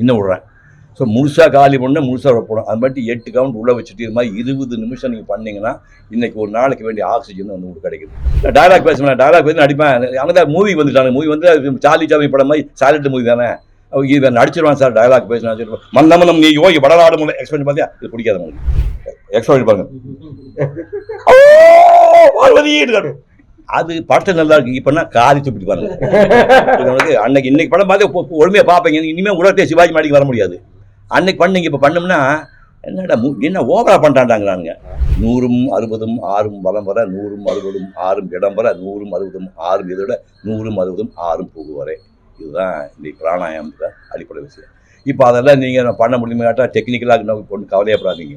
இன்னும் விட்றேன். ஸோ முழுசாக காலி பண்ண முழுசாக போடும் அது மாதிரி எட்டு கவுண்ட் உள்ளே வச்சுட்டு இது மாதிரி இருபது நிமிஷம் நீங்கள் பண்ணீங்கன்னா இன்னைக்கு ஒரு நாளைக்கு வேண்டிய ஆக்சிஜன் வந்து உங்களுக்கு கிடைக்குது. டயலாக் பேசுவேன் டயலாக் பேசி நடிப்பேன். அங்கே தான் மூவி வந்துட்டாங்க. மூவி வந்து சார்லி சாமி படம் மாதிரி சாலிட் மூவி தானே. இது நடிச்சிருவான் சார். டயலாக் பேசினா மந்தமனம் நீ யோகி படலாடு முறை எக்ஸ்பிளைன் பார்த்தியா இது பிடிக்காத உங்களுக்கு. பாருங்க. பார்வதி அது படத்தை நல்லா இருக்கு இப்பன்னா காதி துப்பிட்டு பாருங்க. அன்னைக்கு இன்னைக்கு படம் பார்த்து ஒழுமையாக ஒழுமையா பார்ப்பீங்க இனிமே உலகத்தை சிவாஜி மாடிக்கு வர முடியாது. அன்னைக்கு பண்ணீங்க இப்போ பண்ணோம்னா என்னடா மு- என்ன ஓவரா பண்ணிட்டாண்டாங்கிறானுங்க நூறும் அறுபதும் ஆறும் வளம் வர நூறும் அறுபதும் ஆறும் இடம் வர நூறும் அறுபதும் ஆறும் இதோட நூறும் அறுபதும் ஆறும் போகு வரை. இதுதான் இந்த பிராணாயாமத்தில் அடிப்படை விஷயம். இப்போ அதெல்லாம் நீங்கள் பண்ண முடியுமா கேட்டால் டெக்னிக்கலாக ஒன்றும் கவலையப்படாதீங்க.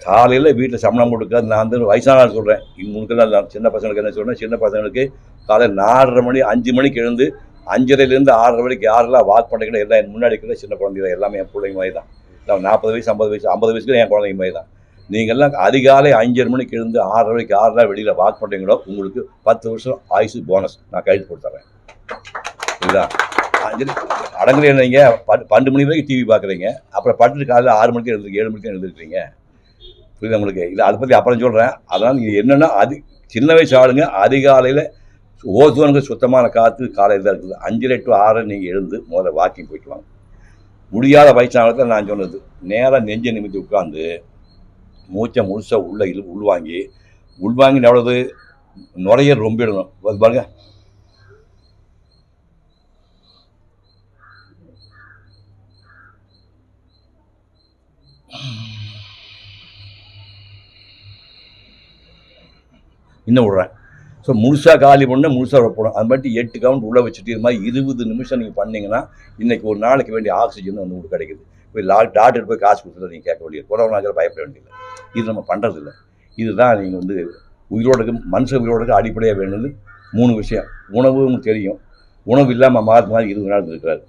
காலையில் வீட்டில் சம்பளம் கொடுக்க நான் வந்து வயசான சொல்கிறேன் இவங்களுக்கெல்லாம் நான் சின்ன பசங்களுக்கு என்ன சொல்கிறேன் சின்ன பசங்களுக்கு காலையில் நாலரை மணி அஞ்சு மணிக்கு எழுந்து அஞ்சரைலேருந்து ஆறரை மணிக்கு யாரெல்லாம் வாக் பண்ணுறீங்களோ எல்லாம் என் முன்னாடி இருக்கிற சின்ன குழந்தைங்க எல்லாமே என் பிள்ளைங்க மாதிரி தான் நான் நாற்பது வயசு ஐம்பது வயசு ஐம்பது வயசுக்கு என் குழந்தைங்க மாதிரி தான் நீங்கள்லாம் அதிகாலை அஞ்சரை மணிக்கு எழுந்து ஆறரை மணிக்கு ஆறுலாம் வெளியில் வாக் பண்ணுறீங்களோ உங்களுக்கு பத்து வருஷம் ஆயுசு போனஸ் நான் கைது கொடுத்துட்றேன் இதுதான் அஞ்சலி அடங்குறீங்க நீங்கள் பன்னெண்டு மணி வரைக்கும் டிவி பார்க்குறீங்க. அப்புறம் பட்டு காலையில் ஆறு மணிக்கு எழுந்து ஏழு மணிக்கு எழுந்திருக்கீங்க புரியுது உங்களுக்கு? இல்லை அதை பற்றி அப்புறம் சொல்கிறேன் அதனால் நீங்கள் என்னென்னா அது சின்ன வயசு ஆளுங்க அதிகாலையில் ஓசோனுக்கு சுத்தமான காற்று காலையில் தான் இருக்குது. அஞ்சரை டு ஆறு நீங்கள் எழுந்து முதல்ல வாக்கிங் போயிட்டு வாங்க. முடியாத வயசானத்தில் நான் சொன்னது நேராக நெஞ்சை நிமித்தி உட்காந்து மூச்சை முழுசாக உள்ள இழு உள்வாங்கி உள்வாங்கி எவ்வளவு? நுரையீரல் ரொம்பிடணும் பாருங்கள் இன்னும் விடுறேன். ஸோ முழுசாக காலி பண்ண முழுசாக வைப்படும் அது மாதிரி எட்டு கவுண்ட் உள்ளே வச்சுட்டு இது மாதிரி இருபது நிமிஷம் நீங்கள் பண்ணிங்கன்னா இன்றைக்கி ஒரு நாளைக்கு வேண்டிய ஆக்சிஜன் வந்து உங்களுக்கு கிடைக்குது. போய் லா டாக்டர் போய் காசு கொடுத்துட்டு நீங்கள் கேட்க வேண்டியது. கொரோனாக்கில் பயப்பட வேண்டியதில்லை. இது நம்ம பண்ணுறதில்ல இதுதான் நீங்கள் வந்து உயிரோடுக்கு மனுஷ உயிரோடுக்கு அடிப்படையாக வேணும்னு மூணு விஷயம். உணவுன்னு தெரியும். உணவு இல்லாமல் மாறி மாதிரி இருபது நாள் இருக்கிறாரு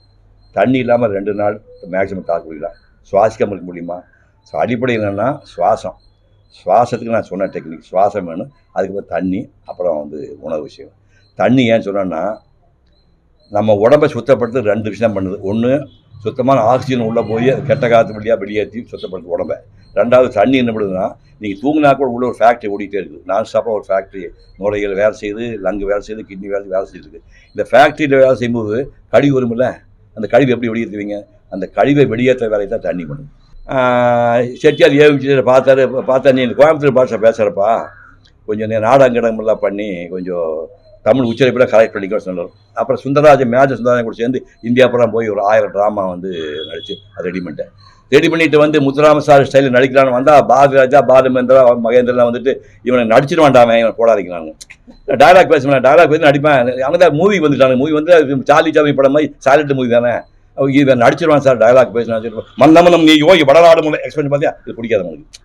தண்ணி இல்லாமல் ரெண்டு நாள் மேக்ஸிமம் தாக்கு முடியலாம் சுவாசிக்காமல் இருக்க முடியுமா? ஸோ அடிப்படை என்னென்னா சுவாசம். சுவாசத்துக்கு நான் சொன்ன டெக்னிக் சுவாசம் வேணும். அதுக்கப்புறம் தண்ணி அப்புறம் வந்து உணவு விஷயம். தண்ணி ஏன் சொன்னேன்னா நம்ம உடம்பை சுத்தப்படுத்த ரெண்டு விஷயம் பண்ணுது. ஒன்று சுத்தமான ஆக்சிஜன் உள்ளே போய் அது கெட்ட காற்று வழியாக வெளியேற்றி சுத்தப்படுத்து உடம்பை. ரெண்டாவது தண்ணி என்ன பண்ணுதுன்னா நீங்கள் தூங்கினா கூட உள்ள ஒரு ஃபேக்ட்ரி ஓடிட்டே இருக்குது. நான் ஸ்டாப்பாக ஒரு ஃபேக்ட்ரி நுரையீரல் வேலை செய்யுது லங்கு வேலை செய்யுது கிட்னி வேலை வேலை செய்யுது இந்த ஃபேக்ட்ரியில் வேலை செய்யும்போது கழிவு வரும்ல? அந்த கழிவு எப்படி வெளியேற்றுவீங்க? அந்த கழிவை வெளியேற்ற வேலையை தான் தண்ணி பண்ணும் செட்டியார் ஏவிச்சு பார்த்தாரு பார்த்தா நீ கோயம்புத்தூர் பாஷை பேசுகிறப்பா கொஞ்சம் நீ நாடகங்கடமெல்லாம் பண்ணி கொஞ்சம் தமிழ் உச்சரிப்பில் கரெக்ட் பண்ணிக்க சொன்னார். அப்புறம் சுந்தரராஜன் மேஜ சுந்தரராஜன் கூட சேர்ந்து இந்தியா புறம் போய் ஒரு ஆயிரம் ட்ராமா வந்து நடித்து அது ரெடி பண்ணிட்டேன். ரெடி பண்ணிட்டு வந்து முத்துராம சார் ஸ்டைலில் நடிக்கலான்னு வந்தால் பாரதி ராஜா பாலுமேந்திரா மகேந்திரலாம் வந்துட்டு இவனை நடிச்சிட வேண்டாமே இவன் போடாதீங்களாங்க டைலாக் பேசுவேன் டயலாக் பேசி நடிப்பேன். அங்கே தான் மூவி வந்துட்டாங்க மூவி வந்து சார்லி சாமி படம் மாதிரி சாலிட் மூவி தானே. இவன் நடிச்சிருவான் சார் டயலாக் பேசினா மந்தமனம் நீ யோகி வடநாடு முறை பார்த்தியா இது பிடிக்காது உங்களுக்கு.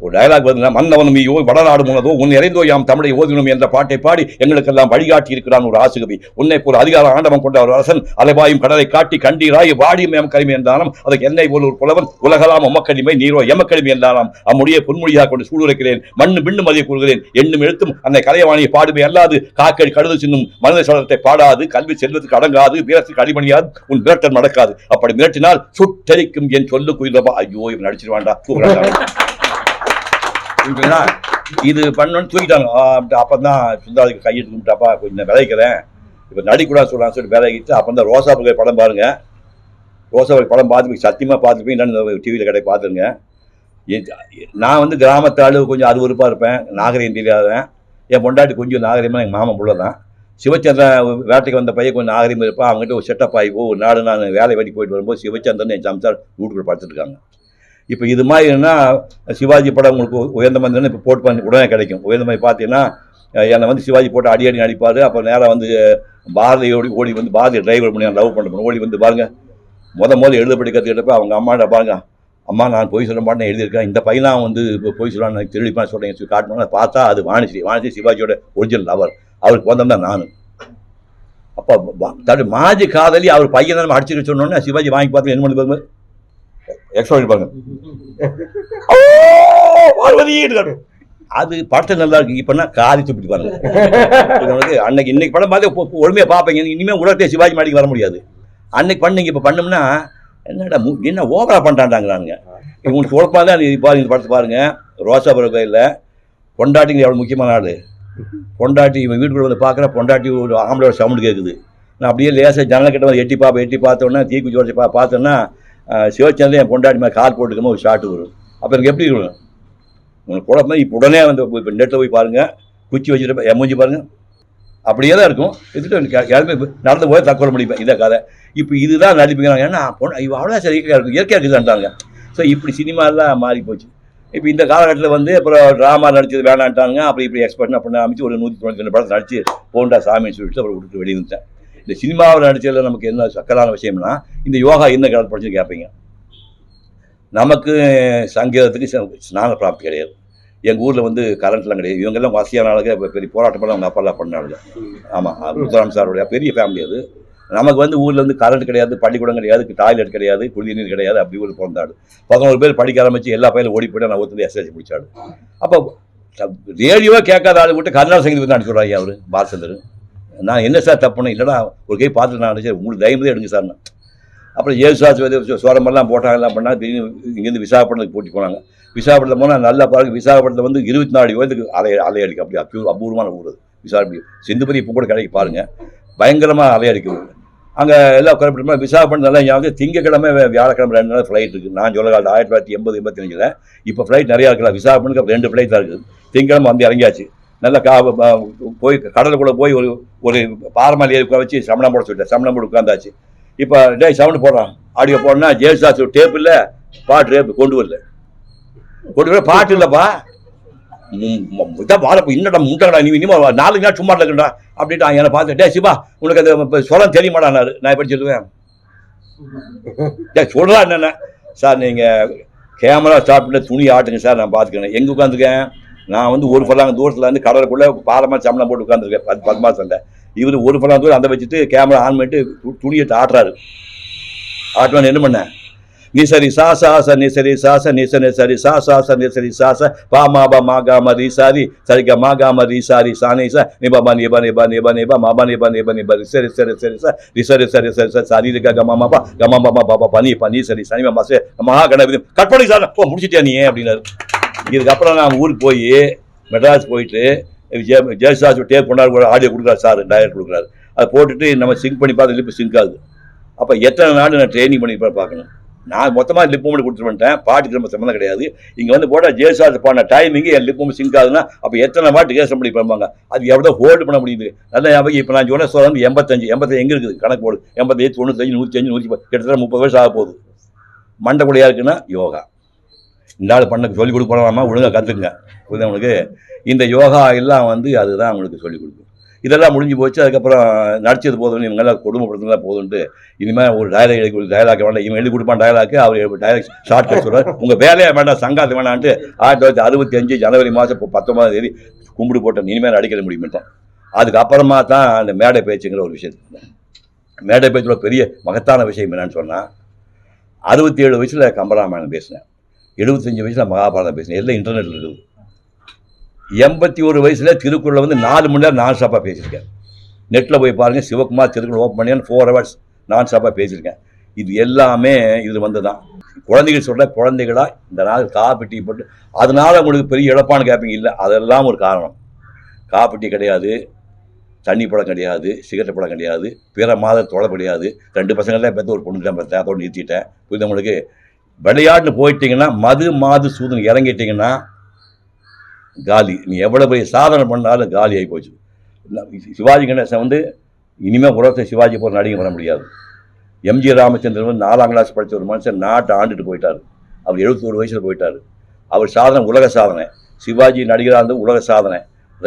ஒரு டயலாக் வந்து மன்னவனும் ஐயோ வடநாடு முனதோ உன் இறைந்தோ யாம் தமிழை ஓதினும் என்ற பாட்டை பாடி எங்களுக்கெல்லாம் வழிகாட்டி இருக்கிறான் ஒரு ஆசுகவி. உன்னை போல் அதிகார ஆண்டவம் கொண்ட ஒரு அரசன் அலைவாயும் கடலை காட்டி கண்டீராய் வாடியும் எம் கரிமை என்றாலும் அதுக்கு என்னை போல் ஒரு புலவன் உலகலாம் உமக்கடிமை நீரோ எமக்கடிமை என்றாலும். அம்முடைய பொன்மொழியாக கொண்டு சூடுரைக்கிறேன் மண்ணு மின்னும் மதிய கூறுகிறேன். எண்ணும் எழுத்தும் அந்த கலைவாணியை பாடுமை அல்லாது காக்கடி கழுது சின்னும் மனித சோழத்தை பாடாது கல்வி செல்வத்துக்கு அடங்காது வீரத்துக்கு அடிமணியாது உன் மிரட்டல் நடக்காது அப்படி மிரட்டினால் சுட்டரிக்கும் என் சொல்லு ஐயோ இவன் நடிச்சிருவான்டா. தூக்குறாண்டா இது பண்ணணும்னு தூக்கிட்டாங்க. அப்போ தான் சுந்தாருக்கு கையை கும்பிட்டாப்பா கொஞ்சம் விளைக்கிறேன் இப்போ நடிக்கூடாது சொல்லலாம் சொல்லி விளையிட்டு அப்போ தான் ரோசா புகை படம் பாருங்கள் ரோசா புகை படம் பார்த்து சத்தியமாக பார்த்துருப்பீங்க இல்லைன்னு டிவியில் கடை பார்த்துருங்க. நான் வந்து கிராமத்து ஆளு கொஞ்சம் அருவருப்பாக இருப்பேன் நாகரிகம் தெரியாதவன். என் பொண்டாட்டி கொஞ்சம் நாகரிகமாக எங்கள் மாமன் புள்ள தான். சிவச்சந்திரன் வேட்டைக்கு வந்த பையன் கொஞ்சம் நாகரிகம் இருப்பான் அவங்ககிட்ட ஒரு செட்டப் ஆகி போ ஒரு நாடு நான் வேலை வெட்டி போயிட்டு வரும்போது சிவச்சந்திரன் என் சம்சார் வீட்டுக்குள்ள படுத்துட்டு இருக்காங்க. இப்போ இது மாதிரினா சிவாஜி படம் உங்களுக்கு உயர்ந்த மாதிரி இப்போ போட்டு பண்ணி உடனே கிடைக்கும். உயர்ந்த மாதிரி பார்த்தீங்கன்னா என்னை வந்து சிவாஜி போட்டு அடி அடி அடிப்பார். அப்போ நேராக வந்து பாரதி ஓடி ஓடி வந்து பாரதி டிரைவர் பண்ணி லவ் பண்ணுறேன் ஓடி வந்து பாருங்கள் முத முதல்ல எழுத படி அவங்க அம்மாட்ட பாருங்க. அம்மா நான் பொய் சொல்ல மாட்டேன் எழுதியிருக்கேன். இந்த பையனாக வந்து இப்போ பொய் சொல்லலாம்னு எனக்கு திருடிப்பான்னு சொல்கிறேன் சொல்லி காட்டணும் பார்த்தா அது வாணிஸ்ரீ. வாணிஸ்ரீ சிவாஜியோட ஒரிஜினல் லவர் அவருக்கு வந்தோம் தான் நான். அப்போ தடு மாஜி காதலி அவர் பையன் தான் அடிச்சுக்க சொன்னோன்னே சிவாஜி வாங்கி பார்த்து என்ன பண்ணி பாருங்க? எக்ஸ்ட்ரா பாருங்க. ஓ, பார்வதி இருக்காரு. அது படத்தை நல்லா இருக்கு. இப்பன்னா காரி துப்பிட்டு பாருங்க. அன்னைக்கு இன்னைக்கு படம் பார்த்து பொ- பொ- ஒழுமையா பார்ப்பீங்க. இனிமே உலகத்தை சிவாஜி மாடிக்கு வர முடியாது. அன்னைக்கு பண்ணீங்க இப்போ பண்ணோம்னா என்னடா மு- என்ன ஓவரா பண்ணிட்டாண்டாங்கிறானுங்க உங்களுக்கு குழப்பம் தான் இது பாருங்க இந்த படத்தை பாருங்க. ரோசாபுரம் கோயிலில் பொண்டாட்டிங்க எவ்வளோ முக்கியமான ஆள். பொண்டாட்டி இவன் வீட்டுக்குள்ள வந்து பார்க்குற பொண்டாட்டி ஒரு ஆம்பளோட சவுண்டு கேட்குது நான் அப்படியே லேசாக ஜன்னல் கிட்ட வந்து எட்டி பார்ப்பேன் எட்டி பார்த்தோன்னே தீக்குச்சி உடச்சி பா பார்த்தோன்னா சிவச்சந்திரன் என் பொண்டாட்டி மாதிரி கால் போட்டுக்கமோ ஒரு ஷாட்டு வரும். அப்போ எனக்கு எப்படி இருக்கணும் உங்களுக்கு குழப்பம் இப்போ உடனே வந்து இப்போ நெட்டில் போய் பாருங்கள் குச்சி வச்சுட்டு என் பாருங்கள் அப்படியே தான் இருக்கும். எடுத்துட்டு யாருமே நடந்து போய் தற்கொலை முடிப்பேன். இதை கதை. இப்போ இதுதான் நடிப்புங்கிறாங்க. ஏன்னா பொண்ணு இவ அவ்வளோ சரி இயற்கையாக இருக்கும் இயற்கையாக இருக்குதான்ட்டாங்க ஸோ இப்படி சினிமாலாம் மாறி போச்சு. இப்போ இந்த காலகட்டத்தில் வந்து அப்புறம் ட்ராமா நடிச்சது வேணான்ட்டாங்க. அப்புறம் இப்படி எக்ஸ்பர்ட் அப்படின்னு அமைச்சு ஒரு நூற்றி தொண்ணூற்றி ரெண்டு படத்தை நடிச்சு போண்டா சாமின்னு சொல்லிட்டு அப்புறம் விட்டுட்டு வெளியே வந்துட்டேன். இந்த சினிமாவில் நடிச்சதில் நமக்கு என்ன சக்கரான விஷயம்னா இந்த யோகா என்ன காலத்து படிச்சு கேட்பீங்க நமக்கு சங்கீதத்துக்கு ஸ்நான பிராப்தி கிடையாது. எங்கள் ஊரில் வந்து கரண்ட்லாம் கிடையாது. இவங்கெல்லாம் வசதியான இப்ப பெரிய போராட்டமெல்லாம் அவங்க அப்பாலாம் பண்ணாங்க. ஆமாம் முத்துராம் சாருடைய பெரிய ஃபேமிலி அது. நமக்கு வந்து ஊரில் வந்து கரண்ட் கிடையாது பள்ளிக்கூடம் கிடையாது டாய்லெட் கிடையாது குடிநீர் கிடையாது அப்படி ஒரு பிறந்தாடு பதினோரு பேர் படிக்க ஆரம்பிச்சு எல்லா பையிலும் ஓடி போய்ட்டு நான் ஒருத்தர் எஸ்எஸ்சி முடிச்சாடு அப்போ ரேடியோவே கேட்காத ஆளு விட்டு கர்நாடக சங்கீதம் அனுப்பிச்சு விட்றாங்க அவர் பாலச்சந்தர். நான் என்ன சார் தப்புன்னு இல்லைடா ஒரு கை பார்த்துட்டு நான் சார் உங்களுக்கு தைரியமே தான் எடுங்க சார் அப்புறம் ஏசுவாசி வந்து சோரமெல்லாம் போட்டாங்க எல்லாம் பண்ணாங்க திடீர்னு இங்கேருந்து விசாகப்பட்டினத்துக்கு போட்டி போனாங்க. விசாகப்பட்டினம் போனால் நல்லா பாருங்க விசாகப்பட்டினம் வந்து இருபத்தி நாலு வயதுக்கு அலை அலையடிக்கும் அப்படி அப்யூ அபூர்வமான ஊர் அது. விசாகப்பட்டி சிந்துபதி இப்போ கூட கிடைக்கு பாருங்கள் பயங்கரமாக அலையடிக்கும் அங்கே எல்லாம் குறிப்பிட்ட விசாகப்பட்டினம் நல்லா ஞாபகம் திங்கக்கிழமை வியாழக்கிழமை ரெண்டு நாள் ஃப்ளைட் இருக்குது நான் சொல்ல காலத்து ஆயிரத்தி தொள்ளாயிரத்தி எண்பது எண்பத்தஞ்சில் இப்போ ஃப்ளைட் நிறையா இருக்கலாம் விசாகப்பட்டினத்துக்கு ரெண்டு ஃப்ளைட் தான் இருக்குது. திங்கக்கிழமை வந்து இறங்கியாச்சு. நல்லா கா போய் கடலுக்குள்ளே போய் ஒரு ஒரு பாரமாலி உட்கார வச்சு சமணம் போட சொல்லிட்டேன் சமணம் போட்டு உட்காந்தாச்சு இப்போ டே சவுண்டு போடுறான் ஆடியோ போடனா ஜெயசாஸ் டேப் இல்லை பாட்டு டேப் கொண்டு வரல. கொண்டு வர பாட்டு இல்லைப்பா. இதான் வாழ இன்னடா முண்டடா நீ இனிமே நாலு நாள் சும்மா இருக்கண்டா அப்படின்ட்டு என்னை பார்த்து டே சிவா உனக்கு அது இப்போ சொல்ல தெரியுமாடானாரு நான் எப்படி சொல்லுவேன்? டே சொல்கிறா என்னென்ன? சார் நீங்கள் கேமரா ஸ்டாப் பண்ணி துணி ஆட்டுங்க சார் நான் பார்த்துக்கிறேன். எங்கே உட்காந்துருக்கேன் நான் வந்து ஒரு ஃபலாங்க தூரத்தில் இருந்து கடலுக்குள்ளே பாலமாக சம்பளம் போட்டு உட்காந்துருக்கேன் பத்து பத்து இவர் ஒரு ஃபலாங்க தூரம் அந்த வச்சுட்டு கேமரா ஆன் பண்ணிட்டு துணியை ஆட்டுறாரு. ஆட்டுவான் என்ன பண்ணேன் நீ சரி சா சா ச நீ சரி சா ச நீ சரி சரி சா சா ச நீ சரி சா ச பா மா பா மா கா ம ரீ சாரி சரி க மா கா ம ரீ சாரி சா நீ ச. நீ பா பா நீ பா நீ பா நீ பா நீ பா மா பா நீ பா நீ பா நீ பா ரி சரி சரி சரி ச. ரி சரி சரி சரி சரி சரி ரி க க மா மா பா. க மா பா மா பா பா பா நீ பா நீ சரி சனி மா சே மகா கணபதி கட் பண்ணி சார் ஓ முடிச்சிட்டியா நீ அப்படின்னாரு. இதுக்கப்புறம் நான் ஊருக்கு போய் மெட்ராஸ் போயிட்டு ஜெய ஜெயசாஸ் டேப் கொண்டாடு கூட ஆடியோ கொடுக்குறாரு சார் டயர் கொடுக்குறாரு. அதை போட்டுட்டு நம்ம சிங்க் பண்ணி பார்த்து லிப்பு சிங்க் ஆகுது. அப்போ எத்தனை நாள் நான் ட்ரைனிங் பண்ணி பார்க்கணும்? நான் மொத்தமாக லிப் மூமெண்ட் கொடுத்துட்டு வந்துட்டேன். பாட்டுக்கு நம்ம சம்மந்தம் கிடையாது. இங்கே வந்து போட்டால் ஜெயசாஸ் பாடின டைமிங்கு என் லிப் மூமெண்ட் சிங்க் ஆகுதுன்னா அப்போ எத்தனை வாட்டு கேஸ் பண்ணி பண்ணுவாங்க அது எவ்வளோ ஹோல்டு பண்ண முடியுது? நல்ல ஞாபகம் இப்போ நான் சொன்ன சொல்ல வந்து எண்பத்தஞ்சு எண்பத்தஞ்சு எங்கே இருக்குது? கணக்கு போடுது எண்பத்தஞ்சு தொண்ணூத்தஞ்சு நூற்றி அஞ்சு நூற்றி கிட்டத்தட்ட முப்பது வருஷம் ஆக போகுது மண்டக்குடியாக இருக்குன்னா யோகா. இந்த ஆள் பண்ண சொல்லிக் கொடுப்பாமா ஒழுங்காக கற்றுக்குங்க புரியுது உங்களுக்கு? இந்த யோகா எல்லாம் வந்து அதுதான் உங்களுக்கு சொல்லிக் கொடுக்கும். இதெல்லாம் முடிஞ்சு போச்சு. அதுக்கப்புறம் நடிச்சது போதும் இவங்கெல்லாம் குடும்பப்படுத்தினா போதும்ட்டு இனிமேல் ஒரு டயலாக் எழுதி ஒரு டயலாக் வேண்டாம் இவன் எழுதி கொடுப்பான் டயலாக்கு அவர் டயலாக் ஷார்ட் கட் சொல்கிறார் உங்கள் வேலையை வேண்டாம் சங்காத்து வேணான்ட்டு ஆயிரத்தி தொள்ளாயிரத்தி அறுபத்தி அஞ்சு ஜனவரி மாதம் இப்போ பத்தொன்பதாம் தேதி கும்பிடு போட்டேன் இனிமேல் அடிக்கிற முடியுமிட்டேன் அதுக்கப்புறமா தான் அந்த மேடை பேச்சுங்கிற ஒரு விஷயத்துக்கு மேடை பேச்சோட பெரிய மகத்தான விஷயம் என்னன்னு சொன்னால் அறுபத்தி ஏழு வயசில் கம்பராமாயணம் பேசினேன். எழுபத்தஞ்சி வயசில் மகாபாரதம் பேசினேன். எல்லாம் இன்டர்நெட்டில் இருக்குது எண்பத்தி ஒரு வயசில் திருக்குறளை வந்து நாலு மணி நேரம் நான் ஸ்டாப்பாக பேசியிருக்கேன். நெட்டில் போய் பாருங்கள் சிவகுமார் திருக்குறள் ஓப்பன் பண்ணி ஃபோர் ஹவர்ஸ் நான் ஸ்டாப்பாக பேசியிருக்கேன். இது எல்லாமே இது வந்து தான் குழந்தைகள் சொல்கிற குழந்தைகளாக இந்த நாள் காப்பி டீ போட்டு அதனால் உங்களுக்கு பெரிய இழப்பான கேட்பீங்க இல்லை அதெல்லாம் ஒரு காரணம். காப்பி டீ கிடையாது தண்ணி படம் கிடையாது சிகரெட் படம் கிடையாது பிற மாத தொலை கிடையாது. ரெண்டு பசங்கள்லாம் பார்த்து ஒரு பொண்ணு தான் பார்த்தேன் அதோடு நிறுத்திட்டேன். புரிந்தவங்களுக்கு விளையாட்டில் போயிட்டீங்கன்னா மது மாது சூதன் இறங்கிட்டீங்கன்னா காலி. நீ எவ்வளோ பெரிய சாதனை பண்ணாலும் காலி ஆகி போச்சு. சிவாஜி கணேசன் வந்து இனிமேல் உலகத்தை சிவாஜி போகிற நடிகை வர முடியாது. எம்ஜி ராமச்சந்திரன் வந்து நாலாம் கிளாஸ் படித்த ஒரு மனுஷன் நாட்டை ஆண்டுட்டு போயிட்டார். அவர் எழுபத்தோரு வயசில் போயிட்டார். அவர் சாதனை உலக சாதனை. சிவாஜி நடிகராக இருந்தது உலக சாதனை.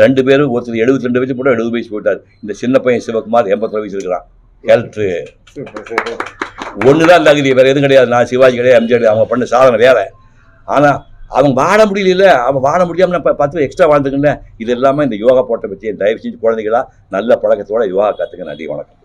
ரெண்டு பேரும் ஒருத்தர் எழுபத்தி ரெண்டு வயசு போட்டால் எழுபது வயசு போயிட்டார். இந்த சின்ன பையன் சிவகுமார் எண்பத்தி வயசு இருக்கிறான். கேரக்டரு ஒன்று தான் தகுதி வேறு எதுவும் கிடையாது. நான் சிவாஜி கிடையாது எம்ஜிஆர் அவங்க பண்ண சாதனை வேறு. ஆனால் அவங்க வாழ முடியல. அவன் வாழ முடியாமல் நான் பத்து எக்ஸ்ட்ரா வாழ்ந்துக்கிட்டேன். இது எல்லாமே இந்த யோகா போட்ட பற்றி தயவு செஞ்சு குழந்தைகளா நல்ல பழக்கத்தோட யோகா கற்றுக்க நன்றி வணக்கம்.